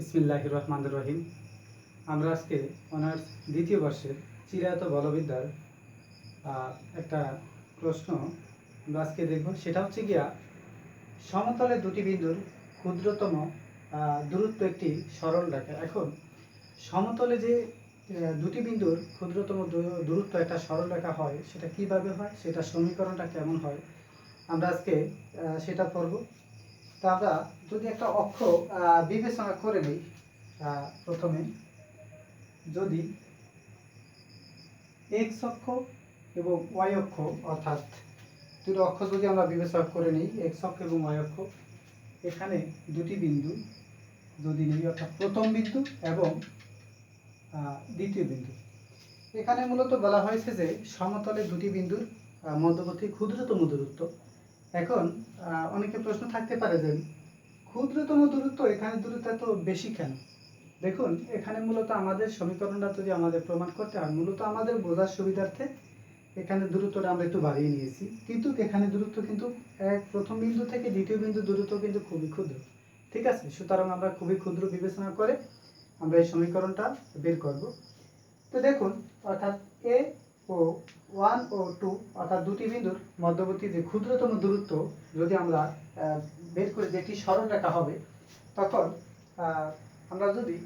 ইসমিল্লাহ রহমান রহিম আমরা আজকে অনার্স দ্বিতীয় বর্ষের চিরায়ত বলবিদ্যার একটা প্রশ্ন আমরা আজকে দেখব। সেটা হচ্ছে গিয়া, সমতলে দুটি বিন্দুর ক্ষুদ্রতম দূরত্ব একটি সরল রেখা। এখন, সমতলে যে দুটি বিন্দুর ক্ষুদ্রতম দূর- দূরত্ব একটা সরল রেখা হয়, সেটা কীভাবে হয়, সেটা সমীকরণটা কেমন হয়, আমরা আজকে সেটা পড়ব। তা আমরা যদি একটা অক্ষ বিবেচনা করে নিই প্রথমে, যদি এক্স অক্ষ এবং ওয়াই অক্ষ, অর্থাৎ দুটো অক্ষ যদি আমরা বিবেচনা করে নিই এক্স অক্ষ এবং ওয়াই অক্ষ, এখানে দুটি বিন্দু যদি নিই, অর্থাৎ প্রথম বিন্দু এবং দ্বিতীয় বিন্দু। এখানে মূলত বলা হয়েছে যে সমতলে দুটি বিন্দুর মধ্যবর্তী ক্ষুদ্রতম দূরত্ব। এখন অনেকে প্রশ্ন থাকতে পারে যে ক্ষুদ্রতম দূরত্ব, এখানে দূরত্ব এত বেশি কেন? দেখুন, এখানে মূলত আমাদের সমীকরণটা যদি আমাদের প্রমাণ করতে হয়, মূলত আমাদের বোঝার সুবিধার্থে এখানে দূরত্বটা আমরা একটু বাড়িয়ে নিয়েছি। কিন্তু এখানে দূরত্ব কিন্তু এক প্রথম বিন্দু থেকে দ্বিতীয় বিন্দু দূরত্ব কিন্তু খুবই ক্ষুদ্র। ঠিক আছে? সুতরাং আমরা খুবই ক্ষুদ্র বিবেচনা করে আমরা এই সমীকরণটা বের করব। তো দেখুন, অর্থাৎ এ ও ওয়ান ও টু, অর্থাৎ দুটি বিন্দুর মধ্যবর্তী যে ক্ষুদ্রতম দূরত্ব, যদি আমরা আহ, বের করে যে একটি সরল রেখা হবে তখন আমরা যদি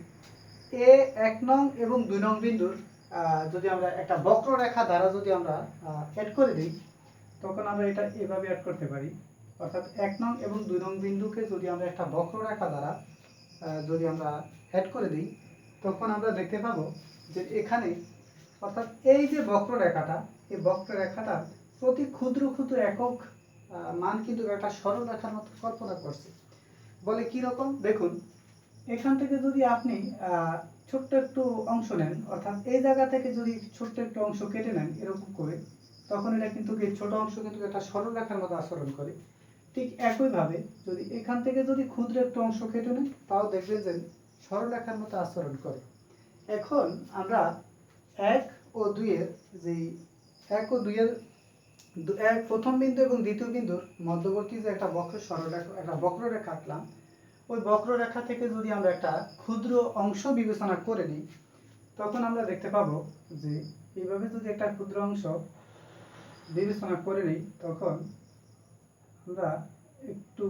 এ এক নং এবং দুই নং বিন্দুর যদি আমরা একটা বক্ররেখা দ্বারা যদি আমরা অ্যাড করে দিই তখন আমরা এটা এভাবে অ্যাড করতে পারি। অর্থাৎ এক নং এবং দুই নং বিন্দুকে যদি আমরা একটা বক্ররেখা দ্বারা যদি আমরা অ্যাড করে দিই তখন আমরা দেখতে পাবো যে এখানে অর্থাৎ এই যে বক্ররেখাটা এই বক্ররেখাটার প্রতি ক্ষুদ্র ক্ষুদ্র একক মান কিন্তু একটা সরল রেখার মতো কল্পনা করছে। বলে কি রকম? দেখুন। এখান থেকে যদি আপনি ছোট্ট একটু অংশ নেন, অর্থাৎ এই জায়গা থেকে যদি ছোট্ট একটু অংশ কেটে নেন এরকম করে, তখন এটা কিন্তু ছোট অংশ কিন্তু একটা সরল রেখার মতো আচরণ করে। ঠিক একইভাবে যদি এখান থেকে যদি ক্ষুদ্র একটু অংশ কেটে নেন, তাও দেখবেন যে সরল রেখার মতো আচরণ করে। এখন আমরা এক ও দুইয়ের যে এক ও দুইয়ের এক প্রথম বিন্দু এবং দ্বিতীয় বিন্দুর মধ্যবর্তী যে একটা বক্র সরলরেখা, একটা বক্ররেখা আঁকলাম, ওই বক্ররেখা থেকে যদি আমরা একটা ক্ষুদ্র অংশ বিবেচনা করে নিই, তখন আমরা দেখতে পাবো যে এইভাবে যদি একটা ক্ষুদ্র অংশ বিবেচনা করে নিই, তখন আমরা একটু,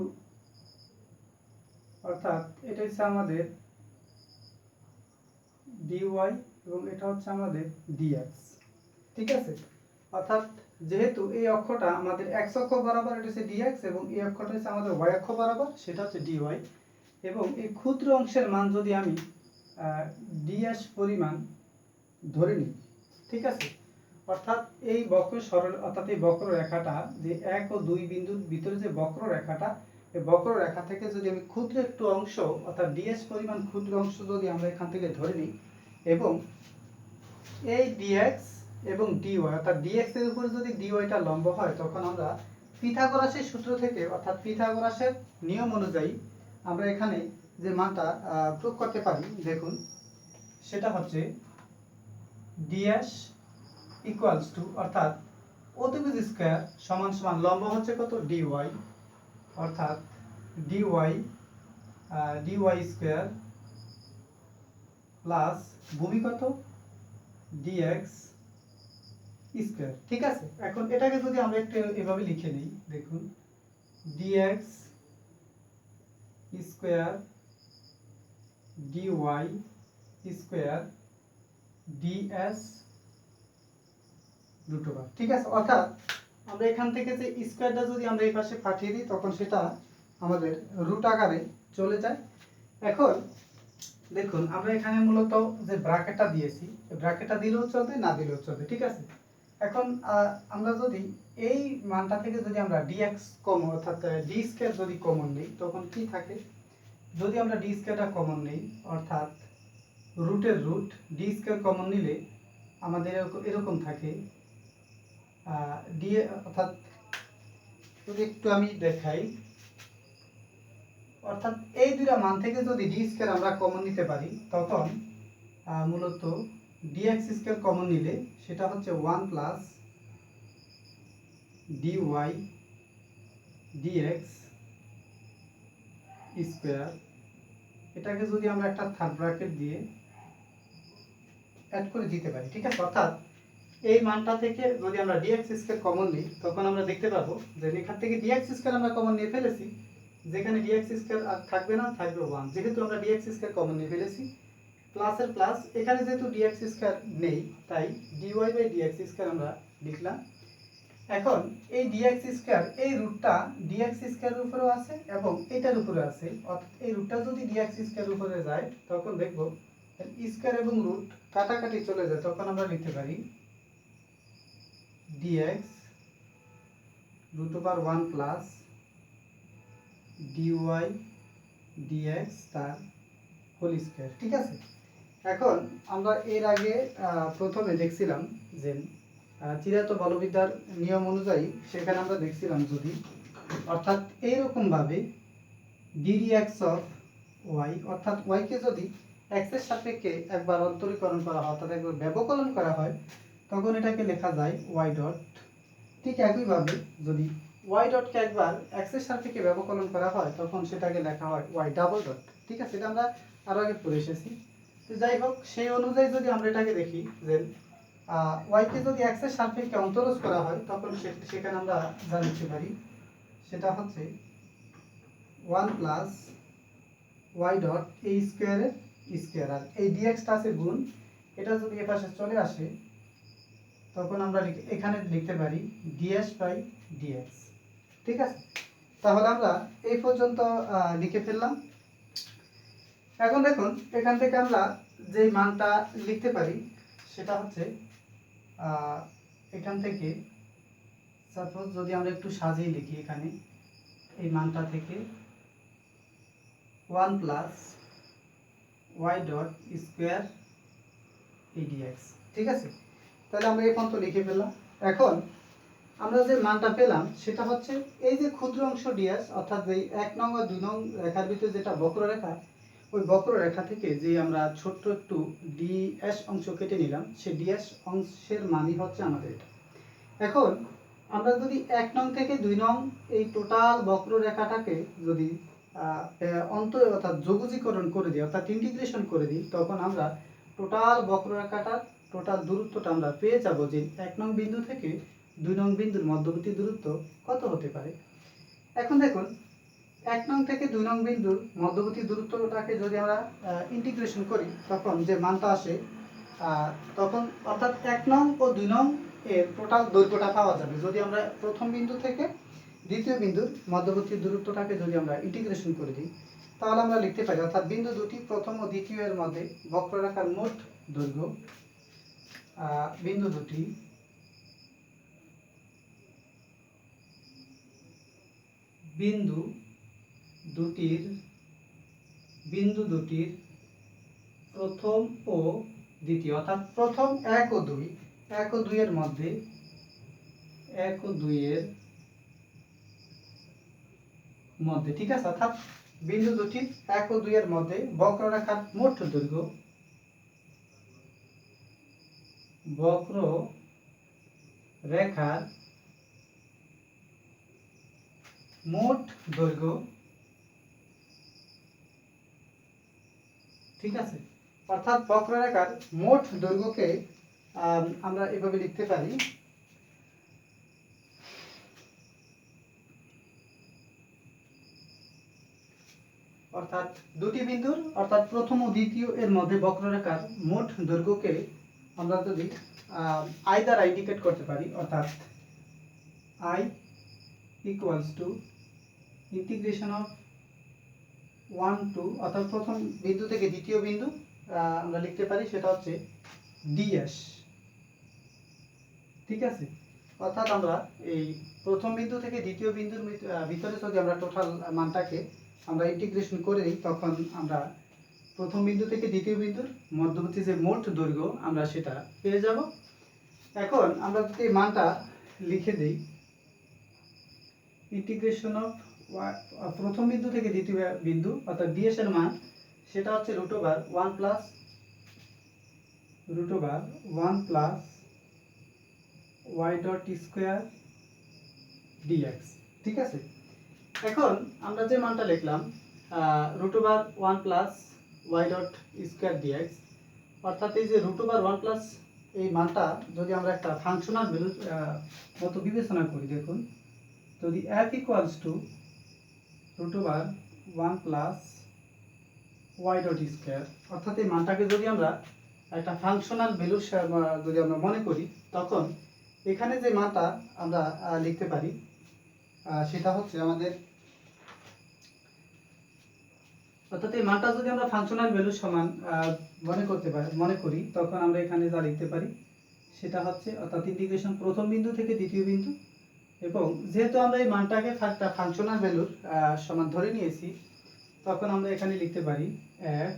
অর্থাৎ এটা হচ্ছে আমাদের ডিওয়াই এবং এটা হচ্ছে আমাদের ডিএক্স ঠিক আছে? অর্থাৎ যেহেতু এই অক্ষটা আমাদের এক্স অক্ষ বরাবর, এটা হচ্ছে ডিএক্স এবং এই অক্ষটা হচ্ছে আমাদের ওয়াই অক্ষ বরাবর, সেটা হচ্ছে ডিওয়াই এবং এই ক্ষুদ্র অংশের মান যদি আমি ডিএস পরিমাণ ধরে নিই, ঠিক আছে? অর্থাৎ এই বক্র সরল, অর্থাৎ এই বক্র রেখাটা যে এক ও দুই বিন্দুর ভিতরে যে বক্র রেখাটা, এই বক্র রেখা থেকে যদি আমি ক্ষুদ্র একটু অংশ, অর্থাৎ ডিএস পরিমাণ ক্ষুদ্র অংশ যদি আমরা এখান থেকে ধরে নিই, এবং এই ডিএক্স এবং ডিওয়াই অর্থাৎ ডিএক্স এর উপরে যদি ডিওয়াইটা লম্ব হয়, তখন আমরা পিথাগোরাসের সূত্র থেকে, অর্থাৎ পিথাগোরাসের নিয়ম অনুযায়ী আমরা এখানে যে মানটা প্রয়োগ করতে পারি, দেখুন, সেটা হচ্ছে ডিএস ইকুয়ালস টু অর্থাৎ অতিভুজ স্কোয়ার সমান সমান লম্ব হচ্ছে কত? ডিওয়াই অর্থাৎ ডিওয়াই ডিওয়াই স্কোয়ার প্লাস ভূমি কত? ডিএক্স স্কোয়ার, ঠিক আছে? এখন এটাকে যদি আমরা একটু এভাবে লিখে নিই, দেখুন dx square dy square ds root over ঠিক আছে? অর্থাৎ আমরা এখান থেকে যে স্কোয়ারটা যদি আমরা এই পাশে পাঠিয়ে দিই, তখন সেটা আমাদের রুট আকারে চলে যায়। এখন দেখুন, আমরা এখানে মূলত যে ব্র্যাকেটটা দিয়েছি ব্র্যাকেটটা দিলেও চলবে, না দিলেও চলবে, ঠিক আছে? এখন আমরা যদি এই মানটা থেকে যদি আমরা ডিএক্স কমন অর্থাৎ ডি স্কোয়ার যদি কমন নিই, তখন কি থাকে? যদি আমরা ডি স্কোয়ারটা কমন নিই, অর্থাৎ রুটের রুট ডি স্কোয়ার কমন নিলে আমাদের এরকম থাকে। ডি অর্থাৎ, যদি একটু আমি দেখাই, অর্থাৎ এই দুইটা মান থেকে যদি ডি স্কোয়ার আমরা কমন নিতে পারি, তখন মূলত ডিএক্স স্কোয়ার কমন নিলে সেটা হচ্ছে one plus dy dx square এটাকে যদি আমরা একটা থার্ড ব্র্যাকেট দিয়ে অ্যাড করে দিতে পারি, ঠিক আছে? অর্থাৎ এই মানটা থেকে যদি আমরা ডিএক্স স্কোয়ার কমন নিই, তখন আমরা দেখতে পাবো যে এখান থেকে ডিএক্স স্কোয়ার আমরা কমন নিয়ে ফেলেছি, যেখানে ডিএক্স স্কোয়ার আর থাকবে না, থাকবে ওয়ান যেহেতু আমরা ডিএক্স স্কোয়ার কমন নিয়ে ফেলেছি প্লাসের প্লাস এখানে যেহেতু ডিএক্স স্কোয়ার নেই, তাই ডিওয়াই বাই ডিএক্স স্কোয়ার আমরা লিখলাম। এখন এই ডিএক্স স্কোয়ার এই রুটটা ডিএক্স স্কোয়ারের উপরেও আছে এবং এটার উপরে আছে। অর্থাৎ এই রুটটা যদি ডিএক্স স্কোয়ারের উপরে যায়, তখন দেখব স্কোয়ার এবং রুট কাটাকাটি চলে যায়, তখন আমরা লিখতে পারি dx root over one plus dy dx তার হোল স্কোয়ার ঠিক আছে? এখন আমরা এর আগে প্রথমে দেখছিলাম যে আহ, চিরায়ত বলবিদ্যার নিয়ম অনুযায়ী সেখানে আমরা দেখছিলাম যদি অর্থাৎ এইরকমভাবে ডিডি এক্স অফ ওয়াই অর্থাৎ ওয়াইকে যদি এক্সের সাপেক্ষে একবার অন্তরীকরণ করা হয় অর্থাৎ একবার ব্যবকলন করা হয় তখন এটাকে লেখা যায় ওয়াই ডট ঠিক একইভাবে যদি ওয়াই ডটকে একবার এক্সের সাপেক্ষে ব্যবকলন করা হয় তখন সেটাকে লেখা হয় ওয়াই ডাবল ডট ঠিক আছে এটা আমরা আরও আগে পড়ে এসেছি। যাই হোক, সেই অনুযায়ী যদি আমরা এটাকে দেখি যে ওয়াইকে যদি এক্সের সাপেক্ষে অন্তরজ করা হয়, তখন সেখানে আমরা জানতে পারি, সেটা হচ্ছে ওয়ান প্লাস ওয়াই ডট এই স্কোয়ারের স্কোয়ার আর এই ডিএক্সটা আছে গুণ, এটা যদি এ পাশে চলে আসে, তখন আমরা এখানে লিখতে পারি ডিএস বাই ডিএক্স ঠিক আছে? তাহলে আমরা এই পর্যন্ত লিখে ফেললাম। এখন দেখুন, এখান থেকে আমরা যে মানটা লিখতে পারি, সেটা হচ্ছে এখান থেকে সাপোজ যদি আমরা একটু সাজিয়ে লিখি এখানে, এই মানটা থেকে one plus y dot square edX ঠিক আছে? তাহলে আমরা এখন তো লিখে ফেললাম। এখন, আমরা যে মানটা পেলাম, সেটা হচ্ছে এই যে ক্ষুদ্র অংশ ডিএস অর্থাৎ যে এক নং দুই নং রেখার ভিতরে যেটা বক্ররেখা ওই বক্ররেখা থেকে যে আমরা ছোট্ট একটু ডিএস অংশ কেটে নিলাম সেই ডিএস অংশের মানই হচ্ছে আমাদের এটা। এখন আমরা যদি এক নং থেকে দুই নং এই টোটাল বক্ররেখাটাকে যদি অন্তর অর্থাৎ যোগজীকরণ করে দিই, অর্থাৎ ইন্টিগ্রেশন করে দিই, তখন আমরা টোটাল বক্ররেখাটার টোটাল দূরত্বটা আমরা পেয়ে যাব যে এক নং বিন্দু থেকে দুই নং বিন্দুর মধ্যবর্তী দূরত্ব কত হতে পারে। এখন দেখুন এক নং থেকে দুই নং বিন্দুর মধ্যবর্তী দূরত্বটাকে যদি আমরা ইন্টিগ্রেশন করি তখন যে মানটা আসে তখন অর্থাৎ এক নং ও দুই নং এর টোটাল দৈর্ঘ্যটা পাওয়া যাবে। যদি আমরা প্রথম বিন্দু থেকে দ্বিতীয় বিন্দুর মধ্যবর্তী দূরত্বটাকে যদি আমরা ইন্টিগ্রেশন করে দিই, তাহলে আমরা লিখতে পারি, অর্থাৎ বিন্দু দুটি প্রথম ও দ্বিতীয় এর মধ্যে বক্ররেখার মোট দৈর্ঘ্য বিন্দু দুটি বিন্দু দুটির, বিন্দু দুটির প্রথম ও দ্বিতীয়। অর্থাৎ প্রথম এক ও দুই। এক ও দুইয়ের মধ্যে, এক ও দুইয়ের মধ্যে, ঠিক আছে? অর্থাৎ বিন্দু দুটির এক ও দুইয়ের মধ্যে বক্ররেখার মোট দৈর্ঘ্য বক্র রেখার মোট দৈর্ঘ্য ঠিক আছে? অর্থাৎ বক্ররেখার মোট দৈর্ঘ্যকে আমরা এভাবে লিখতে পারি। অর্থাৎ দুটি বিন্দুর, অর্থাৎ প্রথম ও দ্বিতীয় এর মধ্যে বক্ররেখার মোট দৈর্ঘ্যকে আমরা যদি আই দ্বারা ইন্ডিকেট করতে পারি, অর্থাৎ I equals to integration of one two অর্থাৎ প্রথম বিন্দু থেকে দ্বিতীয় বিন্দু আমরা লিখতে পারি, সেটা হচ্ছে ডিএস ঠিক আছে? অর্থাৎ আমরা এই প্রথম বিন্দু থেকে দ্বিতীয় বিন্দুর ভিতরে যদি আমরা টোটাল মানটাকে আমরা ইন্টিগ্রেশন করে দিই, তখন আমরা প্রথম বিন্দু থেকে দ্বিতীয় বিন্দুর মধ্যবর্তী যে মোট দৈর্ঘ্য, আমরা সেটা পেয়ে যাব। এখন আমরা যদি মানটা লিখে দিই ইন্টিগ্রেশন অফ প্রথম বিন্দু থেকে দ্বিতীয় বিন্দু, অর্থাৎ ডিএস এর মান, সেটা হচ্ছে root over one plus root over one plus y dot square dx ঠিক আছে? এখন আমরা যে মানটা লিখলাম root over one plus y dot square dx অর্থাৎ এই যে রুট ওভার ওয়ান প্লাস এই মানটা যদি আমরা একটা ফাংশনাল ভ্যালু মতো বিবেচনা করি, দেখুন, যদি f equals to root over one plus y dot square অর্থাৎ এই মানটাকে যদি আমরা একটা ফাংশনাল ভ্যালু যদি আমরা মনে করি, তখন এখানে যে মানটা আমরা লিখতে পারি সেটা হচ্ছে আমাদের অর্থাৎ এই মানটা যদি আমরা ফাংশনাল ভ্যালু সমান মনে করতে পারি, মনে করি, তখন আমরা এখানে যা লিখতে পারি, সেটা হচ্ছে, অর্থাৎ ইন্টিগ্রেশন প্রথম বিন্দু থেকে দ্বিতীয় বিন্দু এবং যেহেতু আমরা এই মানটাকে একটা ফাংশনাল ভ্যালুর সমান ধরে নিয়েছি, তখন আমরা এখানে লিখতে পারি এফ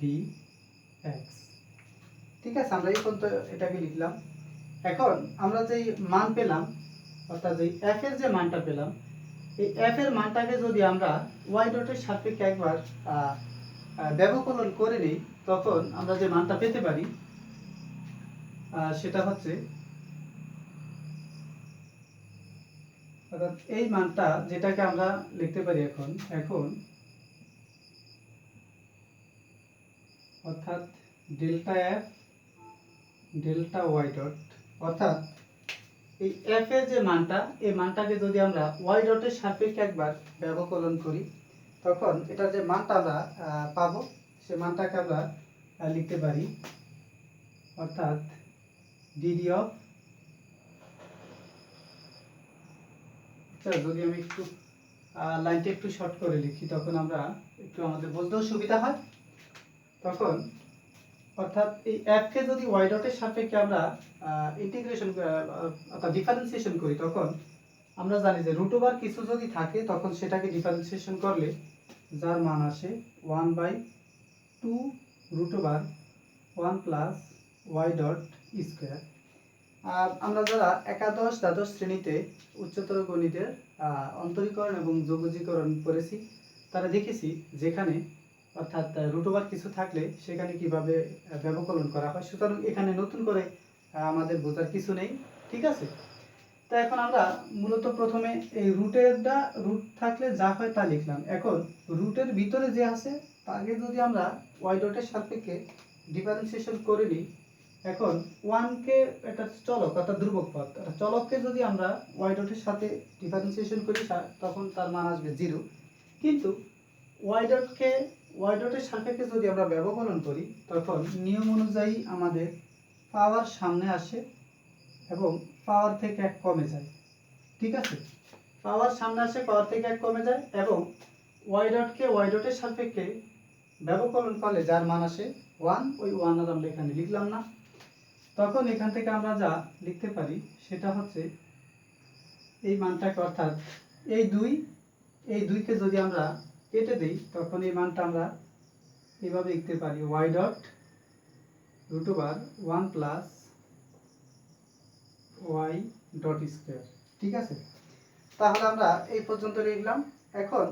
ডি এক্স ঠিক আছে, আমরা এই পর্যন্ত এটাকে লিখলাম। এখন আমরা যেই মান পেলাম, অর্থাৎ এই এফ এর যে মানটা পেলাম, এই এফ এর মানটাকে যদি আমরা ওয়াই ডটের সাপেক্ষে একবার ব্যবকলন করে নিই, তখন আমরা যে মানটা পেতে পারি সেটা হচ্ছে অর্থাৎ এই মানটা যেটাকে আমরা লিখতে পারি এখন এখন অর্থাৎ delta f, delta y dot, অর্থাৎ এই এফ এর যে মানটা, এই মানটাকে যদি আমরা ওয়াই ডটের সাপেক্ষে একবার ব্যবকলন করি, তখন এটার যে মানটা আমরা পাবো, সে মানটাকে আমরা লিখতে পারি, অর্থাৎ ডিডি অফ যদি আমি একটু লাইনটা একটু শর্ট করে লিখি, তখন আমরা একটু আমাদের বুঝতেও সুবিধা হয়। তখন, অর্থাৎ এই অ্যাপকে যদি ওয়াই ডটের সাপেক্ষে আমরা ইন্টিগ্রেশন অর্থাৎ ডিফারেন্সিয়েশন করি, তখন আমরা জানি যে রুট ওভার কিছু যদি থাকে, তখন সেটাকে ডিফারেন্সিয়েশন করলে যার মান আসে one by two root over one plus y dot square আমরা যারা একাদশ, দ্বাদশ শ্রেণীতে উচ্চতর গণিতের অন্তরীকরণ এবং যোগজীকরণ করেছি, তারা দেখেছি যেখানে অর্থাৎ রুট ওভার কিছু থাকলে সেখানে কীভাবে ব্যবকলন করা হয়। সুতরাং এখানে নতুন করে আমাদের বোঝার কিছু নেই। ঠিক আছে? তো এখন আমরা মূলত প্রথমে এই রুটেরটা রুট থাকলে যা হয় তা লিখলাম। এখন রুটের ভিতরে যে আছে, তাকে যদি আমরা ওয়াই ডটের সাপেক্ষে ডিফারেন্সিয়েশন করে নিই এখন ওয়ানকে একটা চলক, অর্থাৎ ধ্রুবক একটা চলককে যদি আমরা ওয়াই ডটের সাথে ডিফারেন্সিয়েশন করি তখন তার মান আসবে জিরো কিন্তু ওয়াই ডটকে ওয়াই ডটের সাপেক্ষে যদি আমরা ব্যবকলন করি, তখন নিয়ম অনুযায়ী আমাদের পাওয়ার সামনে আসে এবং পাওয়ার থেকে এক কমে যায়। ঠিক আছে? পাওয়ার সামনে আসে পাওয়ার থেকে এক কমে যায় এবং ওয়াই ডটকে ওয়াই ডটের সাপেক্ষে ব্যবকলন করলে যার মান আসে ওয়ান ওই ওয়ান আর আমরা এখানে লিখলাম না। তখন এখান থেকে আমরা যা লিখতে পারি, সেটা হচ্ছে এই মানটাকে অর্থাৎ এই দুই, এই দুইকে যদি আমরা কেটে দিই, তখন এই মানটা আমরা এইভাবে লিখতে পারি। Y dot root over one plus y dot square ঠিক আছে? তাহলে আমরা এই পর্যন্ত লিখলাম। এখন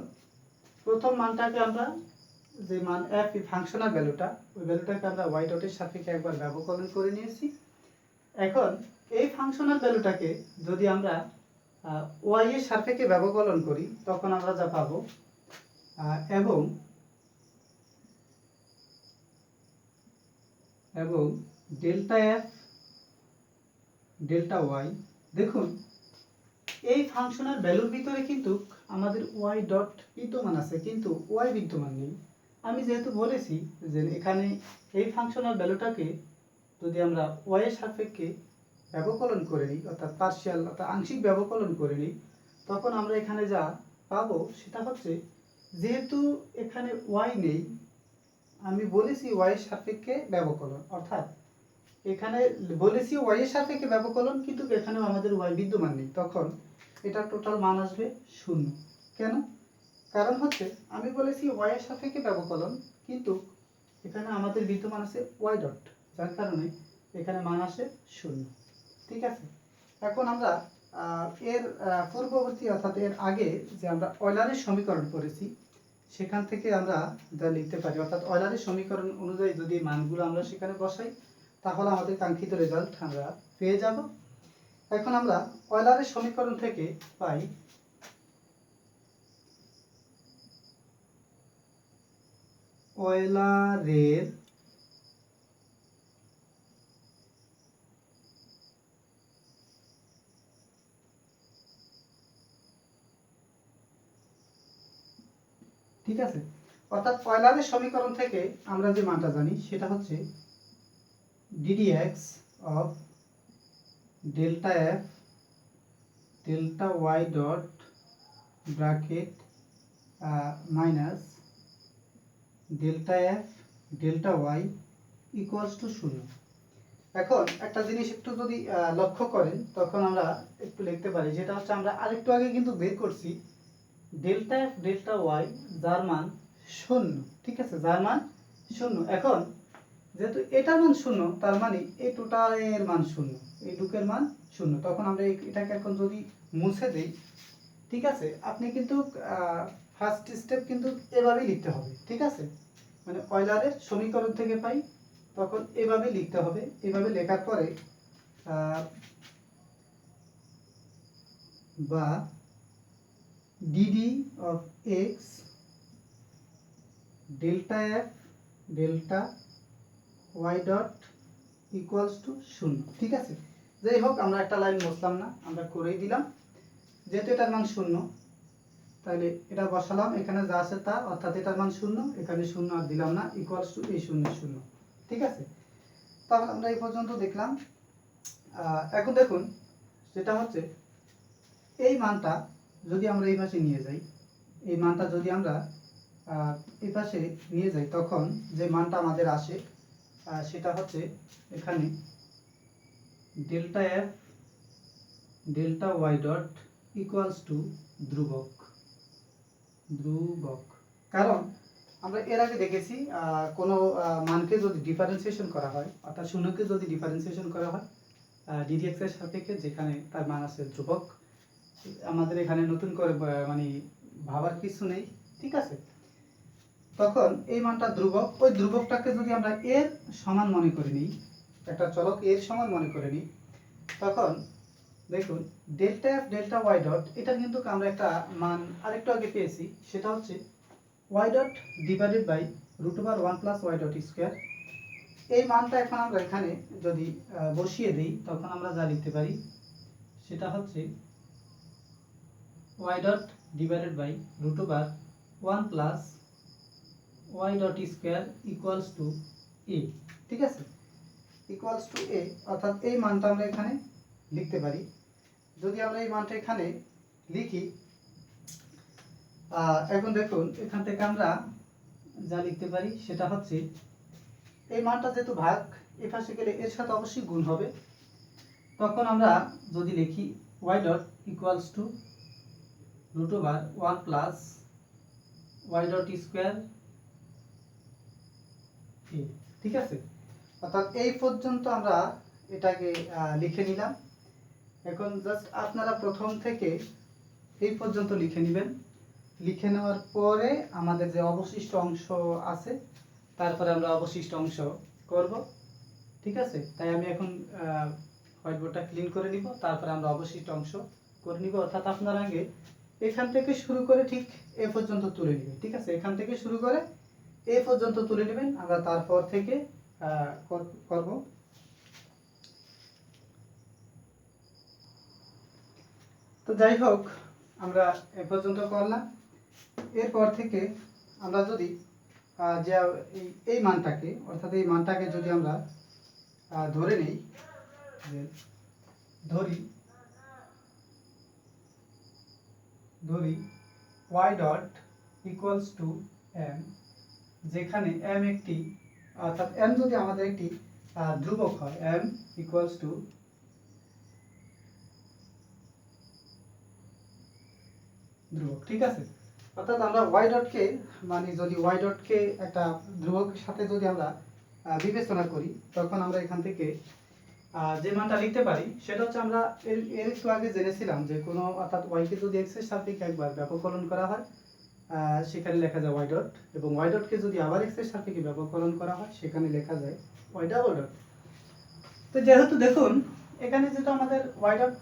প্রথম মানটাকে আমরা যে মান এফ ফাংশনাল ভ্যালুটা ওই ভ্যালুটাকে আমরা ওয়াই ডটের সাপেক্ষে একবার ব্যবকলন করে নিয়েছি। এখন এই ফাংশনাল ভ্যালুটাকে যদি আমরা ওয়াই এর সাপেক্ষে ব্যবকলন করি, তখন আমরা যা পাবো এবং এবং ডেল্টা এফ ডেল্টা ওয়াই দেখুন, এই ফাংশনাল ভ্যালুর ভিতরে কিন্তু আমাদের ওয়াই ডট বিদ্যমান আছে, কিন্তু ওয়াই বিদ্যমান নেই। আমি যেহেতু বলেছি যে এখানে এই ফাংশনাল ভ্যালুটাকে যদি আমরা ওয়াই এর সাপেক্ষে ব্যবকলন করে নিই, অর্থাৎ পার্শিয়াল অর্থাৎ আংশিক ব্যবকলন করে নিই, তখন আমরা এখানে যা পাবো সেটা হচ্ছে যেহেতু এখানে ওয়াই নেই, আমি বলেছি ওয়াই এর সাপেক্ষে ব্যবকলন। অর্থাৎ এখানে বলেছি ওয়াই এর সাপেক্ষে ব্যবকলন, কিন্তু এখানেও আমাদের ওয়াই বিদ্যমান নেই। তখন এটা টোটাল মান আসবে শূন্য। কেন? কারণ হচ্ছে, আমি বলেছি ওয়াই এর সাপেক্ষে ব্যবকলন, কিন্তু এখানে আমাদের বিদ্যমান আছে ওয়াই ডট যার কারণে এখানে মান আসে শূন্য। ঠিক আছে? এখন আমরা এর পূর্ববর্তী অর্থাৎ এর আগে যে আমরা অয়লারের সমীকরণ করেছি সেখান থেকে আমরা যা লিখতে পারি, অর্থাৎ অয়লারের সমীকরণ অনুযায়ী যদি মানগুলো আমরা সেখানে বসাই, তাহলে আমাদের কাঙ্ক্ষিত রেজাল্ট আমরা পেয়ে যাব। এখন আমরা অয়লারের সমীকরণ থেকে পাই অয়লারের ঠিক আছে? অর্থাৎ অয়লারের সমীকরণ থেকে আমরা যে মানটা জানি সেটা হচ্ছে ddx of delta f delta y dot bracket uh, minus delta delta y y to শূন্য এখন একটা জিনিস একটু যদি লক্ষ্য করেন, তখন আমরা একটু লিখতে পারি, যেটা হচ্ছে আমরা আরেকটু আগে কিন্তু বের করছি ডেল্টা এফ ডেল্টা ওয়াই যার মান শূন্য, ঠিক আছে? যার মান শূন্য। এখন যেহেতু এটার মান শূন্য, তার মানে এই টোটালের মান শূন্য, এই ডুকের মান শূন্য। তখন আমরা এটাকে এখন যদি মুছে দেই, ঠিক আছে? আপনি কিন্তু ফার্স্ট স্টেপ কিন্তু এভাবেই লিখতে হবে, ঠিক আছে? মানে অয়লারের সমীকরণ থেকে পাই, তখন এভাবে লিখতে হবে। এভাবে লেখার পরে বা dd of x delta f delta y dot equals to শূন্য, ঠিক আছে? যাই হোক, আমরা একটা লাইন বসলাম না, আমরা করেই দিলাম। যেহেতু এটার মান শূন্য তাহলে এটা বসালাম, এখানে যা আছে তা, অর্থাৎ এটার মান শূন্য, এখানে শূন্য আর দিলাম না ইকুয়ালস টু এই শূন্য শূন্য। ঠিক আছে? তাহলে আমরা এই পর্যন্ত দেখলাম। এখন দেখুন, যেটা হচ্ছে, এই মানটা যদি আমরা এই পাশে নিয়ে যাই, এই মানটা যদি আমরা এই পাশে নিয়ে যাই, তখন যে মানটা আমাদের আসে সেটা হচ্ছে এখানে delta f delta y dot equals to ধ্রুবক। ধ্রুবক। কারণ আমরা এর আগে দেখেছি কোনো মানকে যদি ডিফারেন্সিয়েশন করা হয়, অর্থাৎ শূন্যকে যদি ডিফারেন্সিয়েশন করা হয় ডিডিএক্স এর সাপেক্ষে যেখানে তার মান আছে ধ্রুবক, আমাদের এখানে নতুন করে মানে ভাবার কিছু নেই, ঠিক আছে? তখন এই মানটা ধ্রুবক, ওই ধ্রুবকটাকে যদি আমরা এর সমান মনে করে নিই, একটা চলক এর সমান মনে করে নিই, তখন দেখুন delta f delta y dot এটা কিন্তু আমরা একটা মান আরেকটু আগে পেয়েছি, সেটা হচ্ছে y dot divided by root over one plus y dot square এই মানটা এখন আমরা এখানে যদি বসিয়ে দিই, তখন আমরা যা লিখতে পারি, সেটা হচ্ছে y dot divided by root over one plus y dot square equals to a ঠিক আছে? ইকুয়ালস টু এ অর্থাৎ এই মানটা আমরা এখানে লিখতে পারি। যদি আমরা এই মানটা এখানে লিখি এখন দেখুন, এখান থেকে আমরা যা লিখতে পারি সেটা হচ্ছে, এই মানটা যেহেতু ভাগ, এ পাশে গেলে এর সাথে অবশ্যই গুণ হবে। তখন আমরা যদি লিখি y dot equals to root over one plus y dot square ঠিক আছে? অর্থাৎ এই পর্যন্ত আমরা এটাকে লিখে নিলাম। এখন জাস্ট আপনারা প্রথম থেকে এই পর্যন্ত লিখে নেবেন। লিখে নেওয়ার পরে আমাদের যে অবশিষ্ট অংশ আছে, তারপরে আমরা অবশিষ্ট অংশ করব। ঠিক আছে? তাই আমি এখন হোয়াইট বোর্ডটা ক্লিন করে নিব, তারপরে আমরা অবশিষ্ট অংশ করে নিব। অর্থাৎ আপনার আগে এখান থেকে শুরু করে ঠিক এ পর্যন্ত তুলে নেবেন। ঠিক আছে? এখান থেকে শুরু করে এ পর্যন্ত তুলে নেবেন। আমরা তারপর থেকে করব। তো যাই হোক, আমরা এ পর্যন্ত করলাম। এরপর থেকে আমরা যদি যে, এই- মানটাকে, অর্থাৎ এই মানটাকে যদি আমরা ধরে নেই ধরি ধরি y dot equals to m যেখানে m একটি, অর্থাৎ m যদি আমাদের একটি ধ্রুবক হয়, m ইকুয়ালস টু ধ্রুবক, ঠিক আছে? অর্থাৎ আমরা y ডটকে মানে যদি y ডটকে একটা ধ্রুবকের সাথে যদি আমরা বিবেচনা করি, তখন আমরা এখান থেকে যে মানটা লিখতে পারি, সেটা হচ্ছে আমরা এর এর একটু আগে জেনেছিলাম যে কোনো, অর্থাৎ y কে যদি এর সাপেক্ষে একবার ব্যাপককরণ করা হয় সেখানে লেখা যায় y ডট এবং y ডটকে যদি আবার এর সাপেক্ষে ব্যাপককরণ করা হয়, সেখানে লেখা যায় y ডাবল ডট তো যেহেতু দেখুন, এখানে যেটা আমাদের y ডট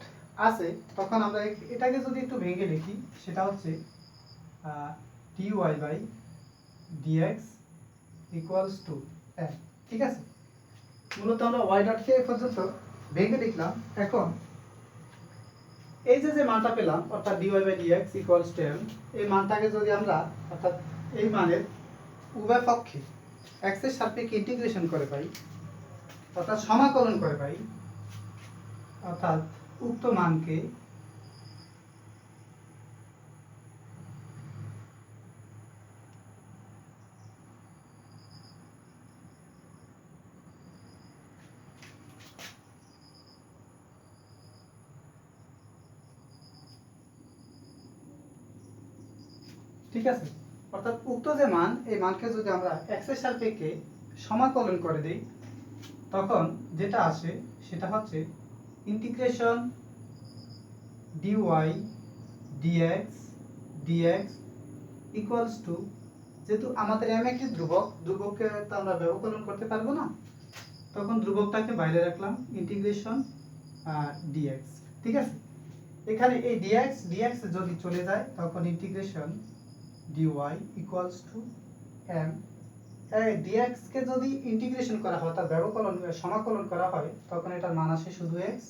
আছে, তখন আমরা এটাকে যদি একটু ভেঙে লিখি, সেটা হচ্ছে dy by dx equals to m ঠিক আছে? মূলত আমরা ওয়াই ডটকে পর্যন্ত ভেঙে লিখলাম, এখন এই যে যে মানটা পেলাম, অর্থাৎ dy by dx equals to m এই মানটাকে যদি আমরা, অর্থাৎ এই মানের উভয় পক্ষে এক্সের সাপেক্ষে ইন্টিগ্রেশন করে পাই, অর্থাৎ সমাকলন করে পাই, অর্থাৎ উক্ত মানকে ঠিক আছে? অর্থাৎ উক্ত যে মান, এই মানকে যদি আমরা এক্সের সাপেক্ষে সমাকলন করে দেই, তখন যেটা আসে সেটা হচ্ছে integration dy dx dx equals to যেহেতু আমাদের এম একটি ধ্রুবক, ধ্রুবককে তো আমরা ব্যবকলন করতে পারব না, তখন ধ্রুবকটাকে বাইরে রাখলাম, ইন্টিগ্রেশন ডিএক্স ঠিক আছে? এখানে এই ডিএক্স ডিএক্স যদি চলে যায়, তখন integration dy equals to m dx কে যদি ইন্টিগ্রেশন করা হয় তার ব্যবকলন, সমাকলন করা হয়, তখন এটার মান আসে শুধু এক্স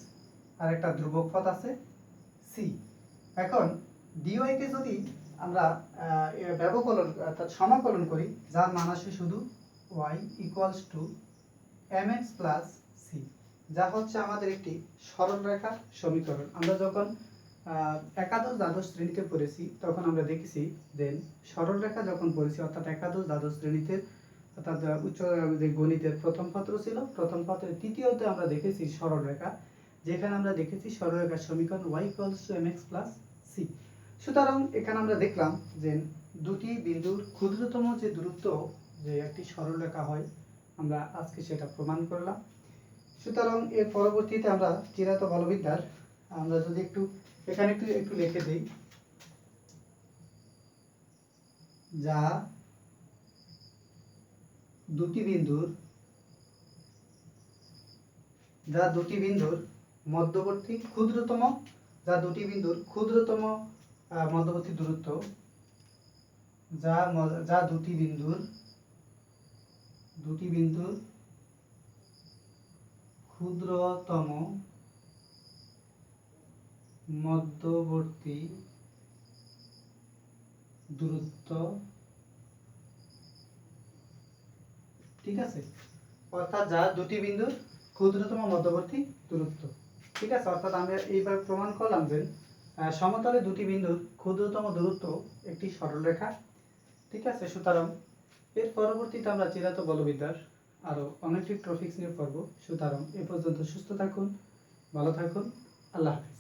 আর একটা ধ্রুবক পদ আছে সি এখন ডিওয়াই কে যদি আমরা ব্যবকলন, অর্থাৎ সমাকলন করি, যার মান আসে শুধু y equals to m x plus c যা হচ্ছে আমাদের একটি সরলরেখা সমীকরণ। আমরা যখন একাদশ দ্বাদশ শ্রেণীতে পড়েছি, তখন আমরা দেখেছি যে সরলরেখা যখন পড়েছি, অর্থাৎ একাদশ দ্বাদশ শ্রেণীতে অর্থাৎ উচ্চ যে গণিতের প্রথম পত্র ছিল, প্রথম পত্রের তৃতীয়তে আমরা দেখেছি সরলরেখা, যেখানে আমরা দেখেছি সরলরেখার সমীকরণ y equals to m x plus c সুতরাং এখানে আমরা দেখলাম যে দুটি বিন্দুর ক্ষুদ্রতম যে দূরত্ব যে একটি সরলরেখা হয়, আমরা আজকে সেটা প্রমাণ করলাম। সুতরাং এর পরবর্তীতে আমরা চিরাত বলবিদ্যার, আমরা যদি একটু, এখানে একটু একটু লিখে দিই। যা দুটি বিন্দুর, যা দুটি বিন্দুর মধ্যবর্তী ক্ষুদ্রতম, যা দুটি বিন্দুর ক্ষুদ্রতম মধ্যবর্তী দূরত্ব, যা যা দুটি বিন্দুর দুটি বিন্দুর ক্ষুদ্রতম মধ্যবর্তী দূরত্ব ঠিক আছে? অর্থাৎ যা দুটি বিন্দুর ক্ষুদ্রতম মধ্যবর্তী দূরত্ব। ঠিক আছে? অর্থাৎ আমরা এইবার প্রমাণ করলাম যে সমতলে দুটি বিন্দুর ক্ষুদ্রতম দূরত্ব, একটি সরলরেখা ঠিক আছে? সুতরাং এর পরবর্তীতে আমরা চিরাত বলবিদ্যার আরও অনেকটি ট্রফিক্স নিয়ে পড়ব। সুতরাং এ পর্যন্ত সুস্থ থাকুন, ভালো থাকুন। আল্লাহ হাফিজ।